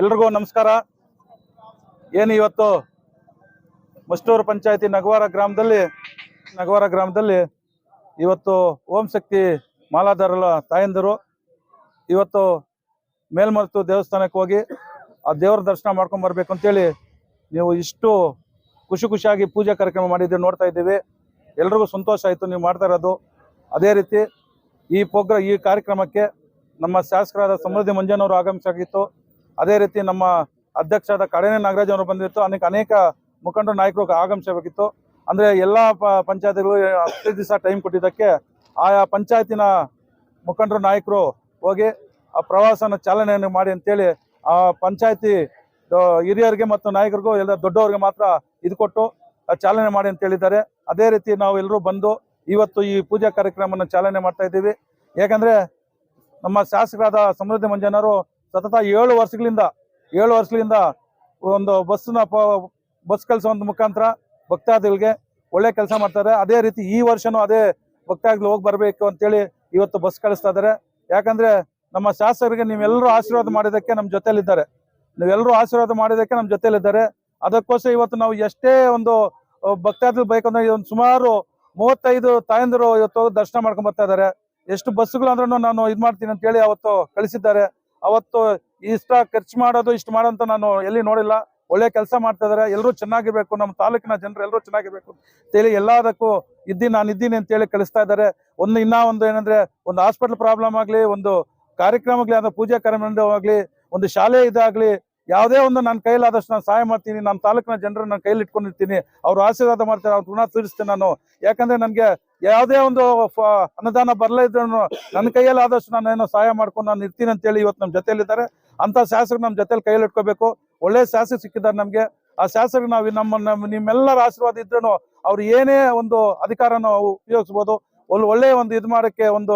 ಎಲ್ರಿಗೂ ನಮಸ್ಕಾರ. ಏನು ಇವತ್ತು? ಮಸ್ಟೂರು ಪಂಚಾಯತಿ ನಗವಾರ ಗ್ರಾಮದಲ್ಲಿ ನಗವಾರ ಗ್ರಾಮದಲ್ಲಿ ಇವತ್ತು ಓಂ ಶಕ್ತಿ ಮಾಲಾಧಾರಲ ತಾಯಂದಿರು ಇವತ್ತು ಮೇಲ್ಮರ್ತು ದೇವಸ್ಥಾನಕ್ಕೆ ಹೋಗಿ ಆ ದೇವರ ದರ್ಶನ ಮಾಡ್ಕೊಂಡ್ ಬರ್ಬೇಕು ಅಂತೇಳಿ ನೀವು ಇಷ್ಟು ಖುಷಿ ಖುಷಿಯಾಗಿ ಪೂಜೆ ಕಾರ್ಯಕ್ರಮ ಮಾಡಿದ್ದೀವಿ ನೋಡ್ತಾ ಇದ್ದೀವಿ. ಎಲ್ರಿಗೂ ಸಂತೋಷ ಆಯಿತು ನೀವು ಮಾಡ್ತಾ ಇರೋದು. ಅದೇ ರೀತಿ ಈ ಪ್ರೋಗ್ರಾ, ಈ ಕಾರ್ಯಕ್ರಮಕ್ಕೆ ನಮ್ಮ ಶಾಸಕರಾದ ಸಮೃದ್ಧಿ ಮಂಜನವರು ಆಗಮಿಸಾಗಿತ್ತು. ಅದೇ ರೀತಿ ನಮ್ಮ ಅಧ್ಯಕ್ಷರಾದ ಕಡನೆ ನಾಗರಾಜ್ ಅವರು ಬಂದಿತ್ತು. ಅನೇಕ ಅನೇಕ ಮುಖಂಡರು, ನಾಯಕರು ಆಗಮಿಸಬೇಕಿತ್ತು ಅಂದ್ರೆ ಎಲ್ಲಾ ಪ, ಪಂಚಾಯತಿಗಳು ಹತ್ತು ದಿವಸ ಟೈಮ್ ಕೊಟ್ಟಿದ್ದಕ್ಕೆ ಆಯಾ ಪಂಚಾಯತಿನ ಮುಖಂಡರು, ನಾಯಕರು ಹೋಗಿ ಆ ಪ್ರವಾಸನ ಚಾಲನೆಯನ್ನು ಮಾಡಿ ಅಂತೇಳಿ ಆ ಪಂಚಾಯತಿ ಹಿರಿಯರಿಗೆ ಮತ್ತು ನಾಯಕರಿಗೂ ಎಲ್ಲ ದೊಡ್ಡವರಿಗೆ ಮಾತ್ರ ಇದು ಕೊಟ್ಟು ಚಾಲನೆ ಮಾಡಿ ಅಂತ ಹೇಳಿದ್ದಾರೆ. ಅದೇ ರೀತಿ ನಾವು ಎಲ್ಲರೂ ಬಂದು ಇವತ್ತು ಈ ಪೂಜಾ ಕಾರ್ಯಕ್ರಮವನ್ನು ಚಾಲನೆ ಮಾಡ್ತಾ ಇದ್ದೀವಿ. ಯಾಕಂದ್ರೆ ನಮ್ಮ ಶಾಸಕರಾದ ಸಮೃದ್ಧಿ ಮಂಜನವರು ಸತತ ಏಳು ವರ್ಷಗಳಿಂದ ಏಳು ವರ್ಷಗಳಿಂದ ಒಂದು ಬಸ್ನ ಬಸ್ ಕೆಲಸ ಒಂದು ಮುಖಾಂತರ ಭಕ್ತಾದಿಗಳಿಗೆ ಒಳ್ಳೆ ಕೆಲಸ ಮಾಡ್ತಾರೆ. ಅದೇ ರೀತಿ ಈ ವರ್ಷನೂ ಅದೇ ಭಕ್ತಾದಿಗಳು ಹೋಗಿ ಬರಬೇಕು ಅಂತೇಳಿ ಇವತ್ತು ಬಸ್ ಕಳಿಸ್ತಾ ಇದ್ದಾರೆ. ಯಾಕಂದ್ರೆ ನಮ್ಮ ಶಾಸಕರಿಗೆ ನೀವೆಲ್ಲರೂ ಆಶೀರ್ವಾದ ಮಾಡಿದ್ದಕ್ಕೆ ನಮ್ಮ ಜೊತೆಯಲ್ಲಿದ್ದಾರೆ. ನೀವೆಲ್ಲರೂ ಆಶೀರ್ವಾದ ಮಾಡಿದ್ದಕ್ಕೆ ನಮ್ಮ ಜೊತೆಯಲ್ಲಿದ್ದಾರೆ. ಅದಕ್ಕೋಸ್ಕರ ಇವತ್ತು ನಾವು ಎಷ್ಟೇ ಒಂದು ಭಕ್ತಾದಿಗಳು ಬೇಕಂದ್ರೆ ಒಂದು ಸುಮಾರು ಮೂವತ್ತೈದು ತಾಯಂದಿರು ಇವತ್ತು ದರ್ಶನ ಮಾಡ್ಕೊಂಡ್ ಬರ್ತಾ ಇದ್ದಾರೆ. ಎಷ್ಟು ಬಸ್ಸುಗಳು ಅಂದ್ರೂ ನಾನು ಇದು ಮಾಡ್ತೀನಿ ಅಂತ ಹೇಳಿ ಅವತ್ತು ಕಳಿಸಿದ್ದಾರೆ. ಅವತ್ತು ಇಷ್ಟ ಖರ್ಚು ಮಾಡೋದು, ಇಷ್ಟು ಮಾಡೋಂತ ನಾನು ಎಲ್ಲಿ ನೋಡಿಲ್ಲ. ಒಳ್ಳೆ ಕೆಲಸ ಮಾಡ್ತಾ ಇದಾರೆ. ಎಲ್ಲರೂ ಚೆನ್ನಾಗಿರ್ಬೇಕು. ನಮ್ಮ ತಾಲೂಕಿನ ಜನರು ಎಲ್ಲರೂ ಚೆನ್ನಾಗಿರ್ಬೇಕು ಅಂತೇಳಿ ಎಲ್ಲದಕ್ಕೂ ಇದ್ದೀನಿ, ನಾನು ಇದ್ದೀನಿ ಅಂತೇಳಿ ಕಳಿಸ್ತಾ ಇದ್ದಾರೆ ಒಂದು ಇನ್ನ ಒಂದು ಏನಂದ್ರೆ, ಒಂದು ಹಾಸ್ಪಿಟಲ್ ಪ್ರಾಬ್ಲಮ್ ಆಗ್ಲಿ, ಒಂದು ಕಾರ್ಯಕ್ರಮಗ್ಲಿ ಅಂದ್ರೆ ಪೂಜಾ ಕಾರ್ಯಕ್ರಮ ಆಗ್ಲಿ, ಒಂದು ಶಾಲೆ ಇದಾಗ್ಲಿ ಯಾವುದೇ ಒಂದು ನನ್ನ ಕೈಲಾದಷ್ಟು ನಾನು ಸಹಾಯ ಮಾಡ್ತೀನಿ, ನಮ್ಮ ತಾಲೂಕಿನ ಜನರು ನನ್ನ ಕೈಲಿ ಇಟ್ಕೊಂಡಿರ್ತೀನಿ, ಅವ್ರು ಆಶೀರ್ವಾದ ಮಾಡ್ತಾರೆ, ಅವ್ರ ಋಣ ತೀರಿಸ್ತೀನಿ ನಾನು. ಯಾಕಂದ್ರೆ ನನಗೆ ಯಾವುದೇ ಒಂದು ಅನುದಾನ ಬರಲೇ ಇದ್ರು ನನ್ನ ಕೈಯಲ್ಲಿ ಆದಷ್ಟು ನಾನು ಏನೋ ಸಹಾಯ ಮಾಡ್ಕೊಂಡು ನಾನು ಇರ್ತೀನಿ ಅಂತೇಳಿ ಇವತ್ತು ನಮ್ಮ ಜೊತೆಯಲ್ಲಿದ್ದಾರೆ. ಅಂತ ಶಾಸಕರು ನಮ್ಮ ಜೊತೆಲಿ ಕೈಯಲ್ಲಿ ಇಟ್ಕೋಬೇಕು. ಒಳ್ಳೆ ಶಾಸಕ ಸಿಕ್ಕಿದ್ದಾರೆ ನಮಗೆ. ಆ ಶಾಸಕರು ನಾವು ನಮ್ಮ ನಮ್ಮ, ನಿಮ್ಮೆಲ್ಲರ ಆಶೀರ್ವಾದ ಇದ್ರೂ ಅವ್ರು ಏನೇ ಒಂದು ಅಧಿಕಾರನ ಉಪಯೋಗಿಸ್ಬೋದು. ಒಳ್ಳೆ ಒಂದು ಇದು ಮಾಡೋಕ್ಕೆ ಒಂದು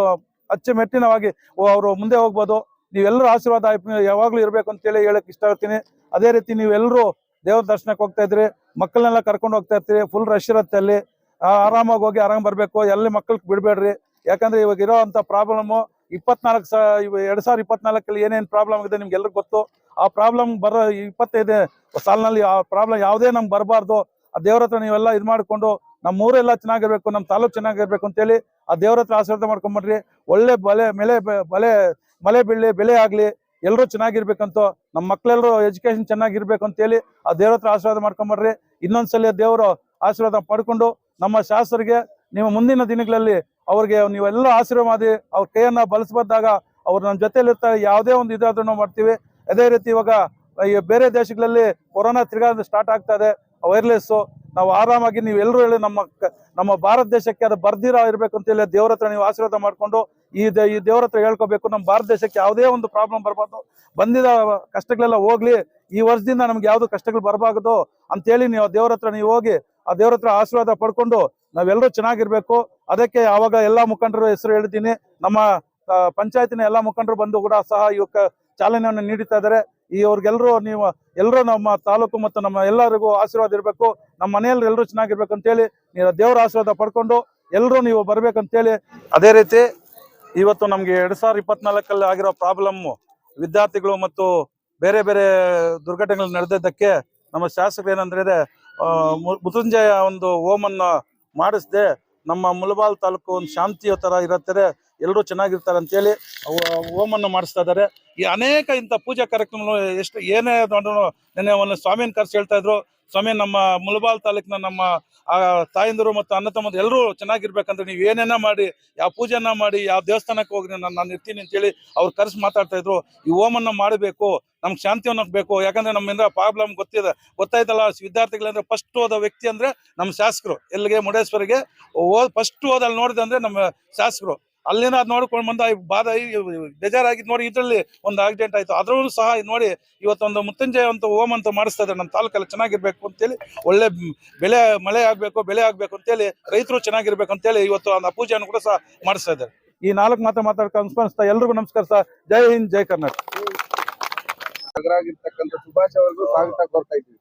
ಅಚ್ಚುಮೆಟ್ಟಿನವಾಗಿ ಅವರು ಮುಂದೆ ಹೋಗ್ಬೋದು. ನೀವೆಲ್ಲರೂ ಆಶೀರ್ವಾದ ಆಯ್ತು- ಇರಬೇಕು ಅಂತೇಳಿ ಹೇಳಕ್ ಇಷ್ಟಪಡ್ತೀನಿ. ಅದೇ ರೀತಿ ನೀವೆಲ್ಲರೂ ದೇವ್ರ ದರ್ಶನಕ್ಕೆ ಹೋಗ್ತಾ ಇದ್ರಿ. ಮಕ್ಕಳನ್ನೆಲ್ಲ ಕರ್ಕೊಂಡು ಹೋಗ್ತಾ ಇರ್ತೀರಿ. ಫುಲ್ ರಶ್ ಇರುತ್ತೆ ಅಲ್ಲಿ. ಆರಾಮಾಗಿ ಹೋಗಿ ಆರಾಮ್ ಬರಬೇಕು. ಎಲ್ಲಿ ಮಕ್ಕಳಿಗೆ ಬಿಡಬೇಡ್ರಿ. ಯಾಕಂದ್ರೆ ಇವಾಗ ಇರೋ ಅಂತ ಪ್ರಾಬ್ಲಮ್ ಇಪ್ಪತ್ನಾಲ್ಕು ಸ ಎರಡ್ ಇಪ್ಪತ್ನಾಲ್ಕಲ್ಲಿ ಏನೇನು ಪ್ರಾಬ್ಲಮ್ ಇದೆ ನಿಮ್ಗೆ ಎಲ್ರಿಗೂ ಗೊತ್ತು. ಆ ಪ್ರಾಬ್ಲಮ್ ಬರೋ ಇಪ್ಪತ್ತೈದು ಸಾಲಿನಲ್ಲಿ ಆ ಪ್ರಾಬ್ಲಮ್ ಯಾವುದೇ ನಮ್ಗೆ ಬರಬಾರ್ದು. ಆ ದೇವ್ರ ಹತ್ರ ನೀವೆಲ್ಲ ಇದು ಮಾಡ್ಕೊಂಡು ನಮ್ಮ ಊರೆಲ್ಲ ಚೆನ್ನಾಗಿರ್ಬೇಕು ನಮ್ಮ ತಾಲೂಕು ಚೆನ್ನಾಗಿರ್ಬೇಕು ಅಂತೇಳಿ ಆ ದೇವ್ರ ಹತ್ರ ಆಶೀರ್ವಾದ ಮಾಡ್ಕೊಂಬರ್ರಿ. ಒಳ್ಳೆ ಬಲೆ ಮೇಲೆ ಬಲೆ ಮಳೆ ಬೀಳಲಿ ಬೆಳೆ ಆಗ್ಲಿ ಎಲ್ಲರೂ ಚೆನ್ನಾಗಿರ್ಬೇಕಂತ ನಮ್ಮ ಮಕ್ಕಳೆಲ್ಲರೂ ಎಜುಕೇಶನ್ ಚೆನ್ನಾಗಿರ್ಬೇಕು ಅಂತೇಳಿ ಆ ದೇವ್ರ ಹತ್ರ ಆಶೀರ್ವಾದ ಮಾಡ್ಕೊಂಬರ್ರಿ. ಇನ್ನೊಂದ್ಸಲ ದೇವರು ಆಶೀರ್ವಾದ ಪಡ್ಕೊಂಡು ನಮ್ಮ ಶಾಸ್ತ್ರಿಗೆ ನೀವು ಮುಂದಿನ ದಿನಗಳಲ್ಲಿ ಅವ್ರಿಗೆ ನೀವೆಲ್ಲ ಆಶೀರ್ವಾದಿ ಅವ್ರ ಕೈಯನ್ನ ಬಳಸಬಾರ್ದಾಗ ಅವ್ರು ನಮ್ಮ ಜೊತೆಯಲ್ಲಿ ಇರ್ತಾರೆ ಯಾವುದೇ ಒಂದು ಇದಾದರೂ ನಾವು ಮಾಡ್ತೀವಿ. ಅದೇ ರೀತಿ ಇವಾಗ ಈ ಬೇರೆ ದೇಶಗಳಲ್ಲಿ ಕೊರೋನಾ ತಿರ್ಗಾ ಸ್ಟಾರ್ಟ್ ಆಗ್ತಾ ಇದೆ ವೈರ್ಲೆಸ್ ನಾವು ಆರಾಮಾಗಿ ನೀವು ಎಲ್ಲರೂ ಹೇಳಿ ನಮ್ಮ ನಮ್ಮ ಭಾರತ ದೇಶಕ್ಕೆ ಅದು ಬರ್ದಿರ ಇರ್ಬೇಕು ಅಂತೇಳಿ ದೇವ್ರ ಹತ್ರ ನೀವು ಆಶೀರ್ವಾದ ಮಾಡ್ಕೊಂಡು ಈ ಈ ದೇವ್ರ ಹತ್ರ ಹೇಳ್ಕೋಬೇಕು. ನಮ್ಮ ಭಾರತ ದೇಶಕ್ಕೆ ಯಾವುದೇ ಒಂದು ಪ್ರಾಬ್ಲಮ್ ಬರಬಾರ್ದು. ಬಂದಿದ ಕಷ್ಟಗಳೆಲ್ಲ ಹೋಗ್ಲಿ. ಈ ವರ್ಷದಿಂದ ನಮ್ಗೆ ಯಾವ್ದು ಕಷ್ಟಗಳು ಬರಬಾರ್ದು ಅಂತೇಳಿ ನೀವು ದೇವ್ರ ಹತ್ರ ನೀವು ಹೋಗಿ, ಆ ದೇವ್ರ ಹತ್ರ ಆಶೀರ್ವಾದ ಪಡ್ಕೊಂಡು ನಾವೆಲ್ಲರೂ ಚೆನ್ನಾಗಿರ್ಬೇಕು. ಅದಕ್ಕೆ ಆವಾಗ ಎಲ್ಲಾ ಮುಖಂಡರು ಹೆಸರು ಹೇಳ್ತೀನಿ. ನಮ್ಮ ಪಂಚಾಯತಿನ ಎಲ್ಲಾ ಮುಖಂಡರು ಬಂದು ಕೂಡ ಸಹ ಇವಕ್ಕ ಚಾಲನೆಯನ್ನು ನೀಡುತ್ತಾ ಇದ್ದಾರೆ. ಈ ಅವ್ರಿಗೆಲ್ಲರೂ ನೀವು ಎಲ್ಲರೂ ನಮ್ಮ ತಾಲೂಕು ಮತ್ತು ನಮ್ಮ ಎಲ್ಲರಿಗೂ ಆಶೀರ್ವಾದ ಇರಬೇಕು. ನಮ್ಮ ಮನೆಯಲ್ಲಿ ಎಲ್ಲರೂ ಚೆನ್ನಾಗಿರ್ಬೇಕು ಅಂತೇಳಿ ನೀವು ದೇವರ ಆಶೀರ್ವಾದ ಪಡ್ಕೊಂಡು ಎಲ್ಲರೂ ನೀವು ಬರ್ಬೇಕಂತೇಳಿ ಅದೇ ರೀತಿ ಇವತ್ತು ನಮಗೆ ಎರಡು ಸಾವಿರದ ಇಪ್ಪತ್ನಾಲ್ಕಲ್ಲಿ ಆಗಿರೋ ಪ್ರಾಬ್ಲಮ್ ವಿದ್ಯಾರ್ಥಿಗಳು ಮತ್ತು ಬೇರೆ ಬೇರೆ ದುರ್ಘಟನೆಗಳು ನಡೆದಿದ್ದಕ್ಕೆ ನಮ್ಮ ಶಾಸಕರು ಏನಂದ್ರೆ ಮೃತ್ಯುಂಜಯ ಒಂದು ಓಮನ್ನು ಮಾಡಿಸದೆ ನಮ್ಮ ಮುಲಬಾಲ್ ತಾಲೂಕು ಒಂದು ಶಾಂತಿಯ ಥರ ಇರತ್ತಾರೆ ಎಲ್ಲರೂ ಚೆನ್ನಾಗಿರ್ತಾರೆ ಅಂತೇಳಿ ಓಮನ್ನು ಮಾಡಿಸ್ತಾ ಇದ್ದಾರೆ. ಈ ಅನೇಕ ಇಂಥ ಪೂಜಾ ಕಾರ್ಯಕ್ರಮಗಳು ಎಷ್ಟು, ಏನೇ ನಿನ್ನೆ ಒಂದು ಸ್ವಾಮಿಯನ್ನು ಕರ್ಸಿ ಹೇಳ್ತಾ ಇದ್ರು ಸ್ವಾಮಿ, ನಮ್ಮ ಮುಲಬಾಲ್ ತಾಲೂಕಿನ ನಮ್ಮ ತಾಯಂದಿರು ಮತ್ತು ಅಣ್ಣ ತಮ್ಮಂದ್ರು ಎಲ್ಲರೂ ಚೆನ್ನಾಗಿರ್ಬೇಕಂದ್ರೆ ನೀವು ಏನೇನ ಮಾಡಿ, ಯಾವ ಪೂಜೆನ ಮಾಡಿ, ಯಾವ ದೇವಸ್ಥಾನಕ್ಕೆ ಹೋಗಿ ನಾನು ನಾನು ಇರ್ತೀನಿ ಅಂತೇಳಿ ಅವ್ರು ಕರೆಸಿ ಮಾತಾಡ್ತಾ ಇದ್ರು. ಈ ಹೋಮನ್ನ ಮಾಡಬೇಕು, ನಮ್ಗೆ ಶಾಂತಿಯನ್ನು ಬೇಕು. ಯಾಕಂದ್ರೆ ನಮ್ಮಿಂದ ಪ್ರಾಬ್ಲಮ್ ಗೊತ್ತಿದೆ, ಗೊತ್ತಾಯ್ತಲ್ಲ, ವಿದ್ಯಾರ್ಥಿಗಳಂದ್ರೆ ಫಸ್ಟ್ ಹೋದ ವ್ಯಕ್ತಿ ಅಂದ್ರೆ ನಮ್ಮ ಶಾಸಕರು. ಎಲ್ಲಿಗೆ? ಮುಡೇಶ್ವರಿಗೆ ಓದ್ ಫಸ್ಟ್ ಹೋದಲ್ಲಿ ನೋಡಿದೆ ಅಂದ್ರೆ ನಮ್ಮ ಶಾಸಕರು. ಅಲ್ಲಿಂದ ಅದ್ ನೋಡ್ಕೊಂಡು ಬಂದ ಬಾಧ ಈ ಬೇಜಾರಾಗಿ ನೋಡಿ ಇದರಲ್ಲಿ ಒಂದು ಆಕ್ಸಿಡೆಂಟ್ ಆಯ್ತು. ಅದ್ರಲ್ಲೂ ಸಹ ನೋಡಿ ಇವತ್ತೊಂದು ಮುತ್ತಂಜಯ ಅಂತ ಹೋಮ್ ಅಂತ ಮಾಡಿಸ್ತಾ ಇದ್ದಾರೆ ನಮ್ಮ ತಾಲೂಕಲ್ಲಿ ಚೆನ್ನಾಗಿರ್ಬೇಕು ಅಂತೇಳಿ, ಒಳ್ಳೆ ಬೆಳೆ ಮಳೆ ಆಗ್ಬೇಕು, ಬೆಳೆ ಆಗ್ಬೇಕು ಅಂತೇಳಿ ರೈತರು ಚೆನ್ನಾಗಿರ್ಬೇಕು ಅಂತೇಳಿ ಇವತ್ತು ಆ ಪೂಜೆಯನ್ನು ಕೂಡ ಸಹ ಮಾಡಿಸ್ತಾ ಇದ್ದಾರೆ ಈ ನಾಲ್ಕು ಮಾತ್ರ ಮಾತಾಡ್ಕೊಂಡು ಅನುಸ್ಮರಿಸ್ತಾ ಎಲ್ರಿಗೂ ನಮಸ್ಕಾರ ಸರ್. ಜೈ ಹಿಂದ್, ಜೈ ಕರ್ನಾಟಕ. ಸುಭಾಷ್ ಸ್ವಾಗತ ಕೋರ್ತಾ ಇದ್ದೀವಿ.